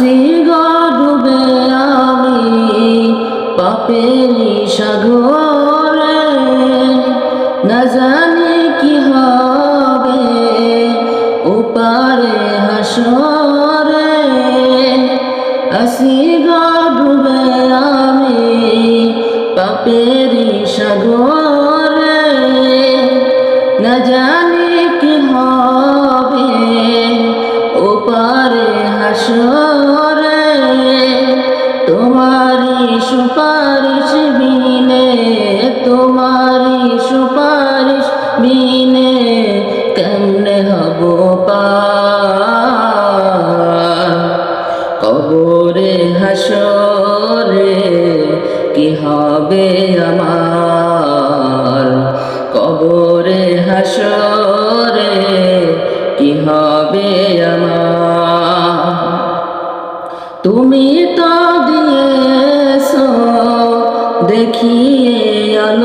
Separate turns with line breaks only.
আসি ডুবে আমি পাপের সাগরে। না জানি কি হবে উপারে হাসরে। আসি ডুবে আমি পাপের সাগরে। না জানি কি হবে ওপারে হাসরে। সুপারিশ বিনে তোমারি সুপারিশ বিনে কেমনে হব কবরে, হাসরে কি হবে আমার? কবরে, হাসরে কি হবে আমার? তুমি তো দিয়েছ